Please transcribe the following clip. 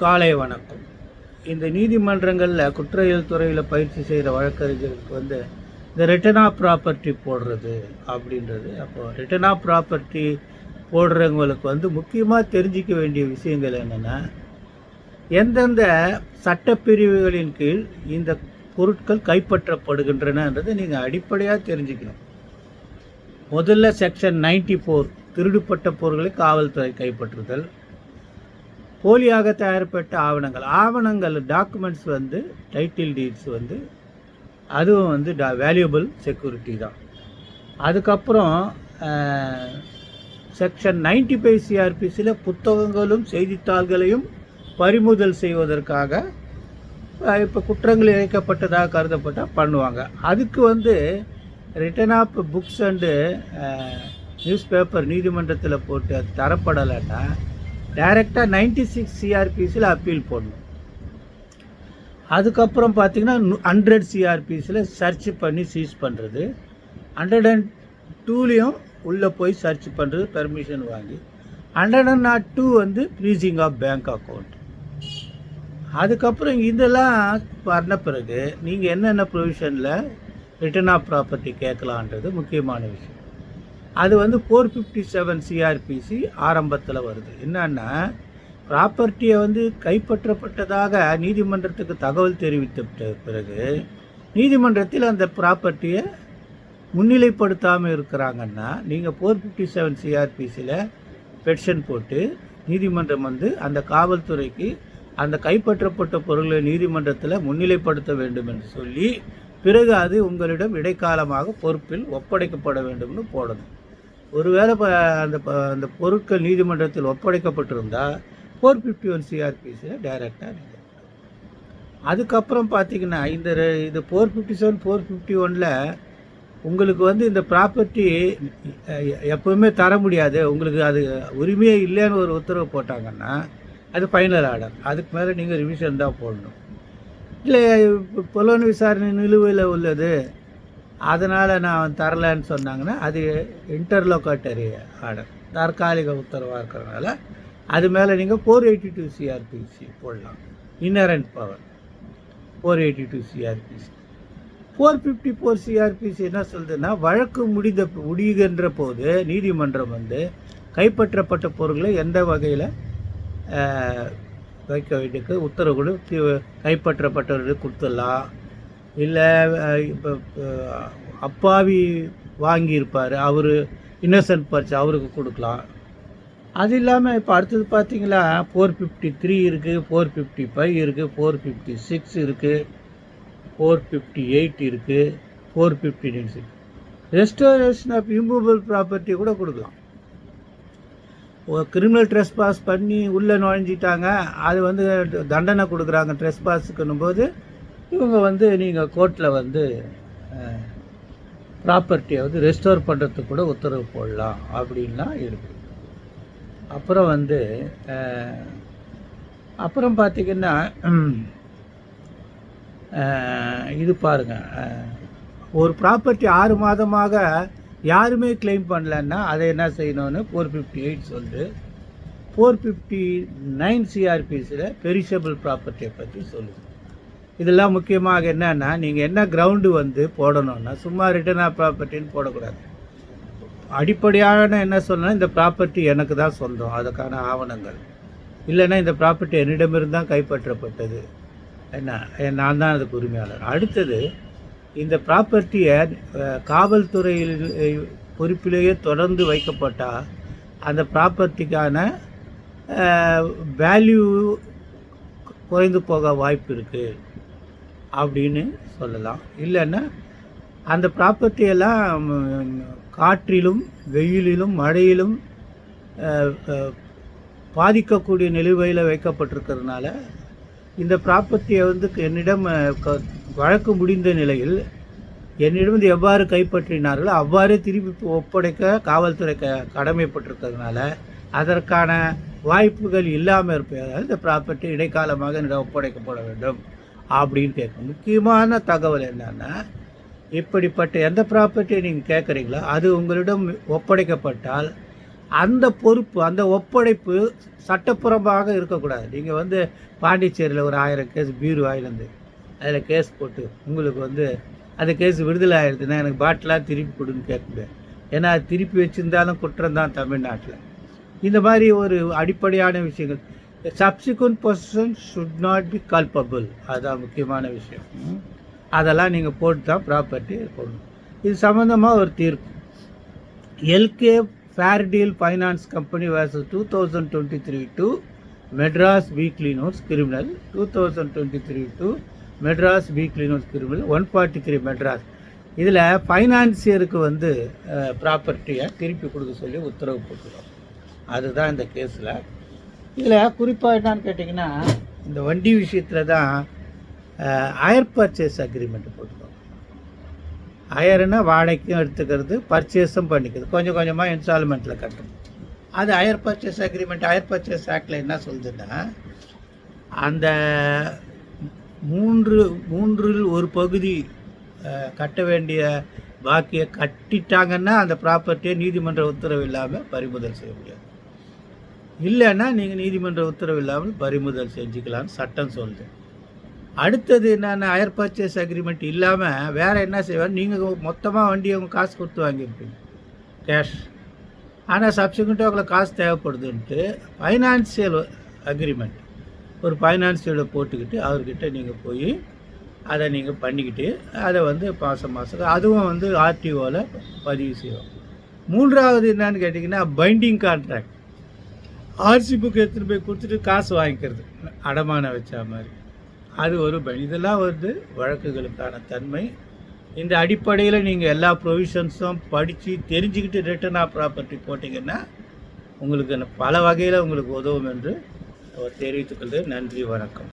காலை வணக்கம். இந்த நீதிமன்றங்களில் குற்றவியல் துறையில் பயிற்சி செய்கிற வழக்கறிஞர்களுக்கு வந்து இந்த ரிட்டர்ன் ஆஃப் ப்ராப்பர்ட்டி போடுறது அப்படின்றது. அப்போ ரிட்டர்ன் ஆஃப் ப்ராப்பர்ட்டி போடுறவங்களுக்கு வந்து முக்கியமாக தெரிஞ்சிக்க வேண்டிய விஷயங்கள் என்னென்னா எந்தெந்த சட்டப்பிரிவுகளின் கீழ் இந்த பொருட்கள் கைப்பற்றப்படுகின்றனன்றது நீங்கள் அடிப்படையாக தெரிஞ்சுக்கணும். முதல்ல செக்ஷன் 94 ஃபோர் திருடுப்பட்ட பொருட்களை காவல்துறை கைப்பற்றுதல். போலியாக தயாரிப்பட்ட ஆவணங்கள். ஆவணங்கள் டாக்குமெண்ட்ஸ் வந்து டைட்டில் டீட்ஸ் வந்து அதுவும் வந்து டா வேல்யூபிள் செக்யூரிட்டி தான். அதுக்கப்புறம் செக்ஷன் 95 ஃபைவ் சிஆர்பிசியில் புத்தகங்களும் செய்தித்தாள்களையும் பறிமுதல் செய்வதற்காக இப்போ குற்றங்கள் இழைக்கப்பட்டதாக கருதப்பட்டால் பண்ணுவாங்க. அதுக்கு வந்து return of books and newspaper நீதிமன்றத்தில் போட்டு அது தரப்படலைன்னா டைரெக்டாக நைன்டி சிக்ஸ் சிஆர்பிஸில் அப்பீல் போடணும். அதுக்கப்புறம் பார்த்தீங்கன்னா ஹண்ட்ரட் சிஆர்பிஸில் சர்ச் பண்ணி சீஸ் பண்ணுறது ஹண்ட்ரட் அண்ட் டூலேயும் உள்ளே போய் சர்ச் பண்ணுறது பெர்மிஷன் வாங்கி. ஹண்ட்ரட் அண்ட் நாட் டூ வந்து ஃப்ரீசிங் ஆஃப் பேங்க் அக்கௌண்ட் அதுக்கப்புறம் இதெல்லாம் பண்ண பிறகு நீங்கள் என்னென்ன ப்ரொவிஷனில் ரிட்டர்ன் ஆஃப் ப்ராப்பர்ட்டி கேட்கலான்றது முக்கியமான விஷயம். அது வந்து ஃபோர் ஃபிஃப்டி செவன் சிஆர்பிசி ஆரம்பத்தில் வருது. என்னன்னா ப்ராப்பர்ட்டியை வந்து கைப்பற்றப்பட்டதாக நீதிமன்றத்துக்கு தகவல் தெரிவித்த பிறகு நீதிமன்றத்தில் அந்த ப்ராப்பர்ட்டியை முன்னிலைப்படுத்தாமல் இருக்கிறாங்கன்னா நீங்கள் ஃபோர் ஃபிஃப்டி செவன் சிஆர்பிசியில் பெட்ஷன் போட்டு நீதிமன்றம் வந்து அந்த காவல்துறைக்கு அந்த கைப்பற்றப்பட்ட பொருளை நீதிமன்றத்தில் முன்னிலைப்படுத்த வேண்டும் என்று சொல்லி பிறகு அது உங்களிடம் இடைக்காலமாக பொறுப்பில் ஒப்படைக்கப்பட வேண்டும்னு போடணும். ஒருவேளை இப்போ அந்த ப- அந்த பொருட்கள் நீதிமன்றத்தில் ஒப்படைக்கப்பட்டிருந்தால் ஃபோர் ஃபிஃப்டி ஒன் சிஆர்பிசியில் டைரெக்டாக நீங்கள் அதுக்கப்புறம் பார்த்தீங்கன்னா இந்த இது four fifty seven four fifty ஒனில் உங்களுக்கு வந்து இந்த ப்ராப்பர்ட்டி எப்பவுமே தர முடியாது. உங்களுக்கு அது உரிமையே இல்லைன்னு ஒரு உத்தரவு போட்டாங்கன்னா அது ஃபைனல் ஆர்டர் அதுக்கு மேலே நீங்கள் ரிவிஷன் தான் போடணும். இல்லை புலன் விசாரணை நிலுவையில் உள்ளது. அதனால் நான் தரலைன்னு சொன்னாங்கன்னா அது இன்டர்லோகேட்டரி ஆர்டர் தற்காலிக உத்தரவாக இருக்கிறனால அது மேலே நீங்கள் ஃபோர் எயிட்டி டூ சிஆர்பிசி போடலாம். Inherent power four eighty two CrPC four fifty four CrPC என்ன சொல்லுதுன்னா வழக்கு முடிந்த முடிகின்ற போது நீதிமன்றம் வந்து கைப்பற்றப்பட்ட பொருட்களை எந்த வகையில் வைக்க வேண்டியது உத்தரவு கைப்பற்றப்பட்டவர்களுக்கு கொடுத்துடலாம். இல்லை இப்போ அப்பாவி வாங்கியிருப்பார். அவர் இன்னசென்ட் பர்ச் அவருக்கு கொடுக்கலாம். அது இல்லாமல் இப்போ அடுத்தது பார்த்தீங்களா ஃபோர் ஃபிஃப்டி த்ரீ இருக்குது ஃபோர் ஃபிஃப்டி ஃபைவ் இருக்குது ஃபோர் ஃபிஃப்டி சிக்ஸ் இருக்குது ஃபோர் ஃபிஃப்டி எயிட் இருக்குது four fifty nine six restoration of immovable property கூட கொடுக்கலாம். கிரிமினல் ட்ரெஸ் பாஸ் பண்ணி உள்ளே நுழைஞ்சிட்டாங்க. அது வந்து தண்டனை கொடுக்குறாங்க ட்ரெஸ் பாஸுக்குன்னும் போது இவங்க வந்து நீங்கள் கோர்ட்டில் வந்து ப்ராப்பர்ட்டியை வந்து ரெஸ்டோர் பண்ணுறதுக்கு கூட உத்தரவு போடலாம் அப்படின்லாம் இருக்குது அப்புறம் வந்து அப்புறம் பார்த்திங்கன்னா இது பாருங்கள் ஒரு ப்ராப்பர்ட்டி ஆறு மாதமாக யாருமே கிளைம் பண்ணலன்னா அதை என்ன செய்யணும்னு ஃபோர் ஃபிஃப்டி எயிட் சொல்லுது ஃபோர் ஃபிஃப்டி நைன் சிஆர்பிஸில் பெரிஷபிள் ப்ராப்பர்ட்டியை பற்றி சொல்லுது. இதெல்லாம் முக்கியமாக என்னன்னா நீங்கள் என்ன கிரவுண்டு வந்து போடணும்னா சும்மா ரிட்டர்ன் ஆஃப் ப்ராப்பர்ட்டின்னு போடக்கூடாது. அடிப்படையான என்ன சொல்லணும் இந்த ப்ராப்பர்ட்டி எனக்கு தான் சொந்தம் அதுக்கான ஆவணங்கள். இல்லைன்னா இந்த ப்ராப்பர்ட்டி என்னிடமிருந்து தான் கைப்பற்றப்பட்டது. என்ன? நான் தான் அதுக்கு உரிமையாளர். அடுத்தது இந்த ப்ராப்பர்ட்டியை காவல்துறையில் பொறுப்பிலேயே தொடர்ந்து வைக்கப்பட்டால் அந்த ப்ராப்பர்ட்டிக்கான வேல்யூ குறைந்து போக வாய்ப்பு இருக்குது அப்படின்னு சொல்லலாம். இல்லைன்னா அந்த ப்ராப்பர்ட்டியெல்லாம் காற்றிலும் வெயிலிலும் மழையிலும் பாதிக்கக்கூடிய நிலுவையில் வைக்கப்பட்டிருக்கிறதுனால இந்த ப்ராப்பர்ட்டியை வந்து என்னிடம் க- வழக்கு முடிந்த நிலையில் என்னிடம் இது எவ்வாறு கைப்பற்றினார்களோ அவ்வாறே திருப்பி ஒப்படைக்க காவல்துறை க கடமைப்பட்டிருக்கிறதுனால அதற்கான வாய்ப்புகள் இல்லாமல் இருப்பதால் இந்த ப்ராப்பர்ட்டி இடைக்காலமாக என்னிடம் ஒப்படைக்கப்பட வேண்டும். அப்படின்னு கேட்கும். முக்கியமான தகவல் என்னென்னா இப்படிப்பட்ட எந்த ப்ராப்பர்ட்டியை நீங்கள் கேட்குறீங்களோ அது உங்களிடம் ஒப்படைக்கப்பட்டால் அந்த பொறுப்பு அந்த ஒப்படைப்பு சட்டப்புறமாக இருக்கக்கூடாது. நீங்கள் வந்து பாண்டிச்சேரியில் ஒரு ஆயிரம் கேஸ் பீரு வாயிலேருந்து அதில் கேஸ் போட்டு உங்களுக்கு வந்து அந்த கேஸ் விடுதலை ஆயிடுதுன்னா எனக்கு பாட்டிலாக திருப்பி கொடுன்னு கேட்க முடியாது. ஏன்னா அது திருப்பி வச்சுருந்தாலும் குற்றம் தான் தமிழ்நாட்டில். இந்த மாதிரி ஒரு அடிப்படையான விஷயங்கள். Subsequent possession should not be culpable அதுதான் முக்கியமான விஷயம். அதெல்லாம் நீங்கள் போட்டு தான் ப்ராப்பர்ட்டி போடணும். இது சம்மந்தமாக ஒரு தீர்ப்பு. L K Fairdeal finance company versus two thousand twenty three two Madras weekly notes criminal two thousand twenty three two Madras weekly notes criminal one forty three Madras இதில் ஃபைனான்சியருக்கு வந்து ப்ராப்பர்ட்டியை திருப்பி கொடுக்க சொல்லி உத்தரவு போட்டுருக்கோம் அதுதான் இந்த கேஸில் இதில் குறிப்பாக என்னான்னு கேட்டிங்கன்னா இந்த வண்டி விஷயத்தில் தான் ஹயர் பர்ச்சேஸ் அக்ரிமெண்ட் போட்டுக்கோங்க. ஹயர்னா வாடகைக்கும் எடுத்துக்கிறது பர்ச்சேஸும் பண்ணிக்கிறது. கொஞ்சம் கொஞ்சமாக இன்ஸ்டால்மெண்ட்டில் கட்டணும். அது hire purchase agreement hire purchase ஆக்டில் என்ன சொல்லுதுன்னா அந்த மூன்று மூன்றில் ஒரு பகுதி கட்ட வேண்டிய பாக்கியை கட்டிட்டாங்கன்னா அந்த ப்ராப்பர்ட்டியை நீதிமன்ற உத்தரவு இல்லாமல் பறிமுதல் செய்ய முடியாது. இல்லைன்னா நீங்கள் நீதிமன்ற உத்தரவு இல்லாமல் பறிமுதல் செஞ்சுக்கலாம்னு சட்டம் சொல்லுது. அடுத்தது என்னென்ன ஹயர் பர்ச்சேஸ் அக்ரிமெண்ட் இல்லாமல் வேறு என்ன செய்வாங்க? நீங்கள் மொத்தமாக வண்டி அவங்க காசு கொடுத்து வாங்கியிருப்பீங்க. கேஷ் ஆனால் சப்சிக்வெண்ட்டாக உங்களை காசு தேவைப்படுதுன்ட்டு ஃபைனான்சியல் அக்ரிமெண்ட் ஒரு ஃபைனான்சியலை போட்டுக்கிட்டு அவர்கிட்ட நீங்கள் போய் அதை நீங்கள் பண்ணிக்கிட்டு அதை வந்து மாதம் மாதம் அதுவும் வந்து ஆர்டிஓவில் பதிவு செய்வோம் மூன்றாவது என்னன்னு கேட்டிங்கன்னா பைண்டிங் கான்ட்ராக்ட் ஆர்சி புக் எடுத்துகிட்டு போய் கொடுத்துட்டு காசு வாங்கிக்கிறது. அடமானம் வச்ச மாதிரி. அது ஒரு இதெல்லாம் வந்து வழக்குகளுக்கான தன்மை. இந்த அடிப்படையில் நீங்கள் எல்லா ப்ரொவிஷன்ஸும் படித்து தெரிஞ்சுக்கிட்டு ரிட்டர்ன் ஆஃப் ப்ராப்பர்ட்டி போட்டிங்கன்னா உங்களுக்கு பல வகையில் உங்களுக்கு உதவும் என்று தெரிவித்துக்கொள்கிறேன் நன்றி வணக்கம்.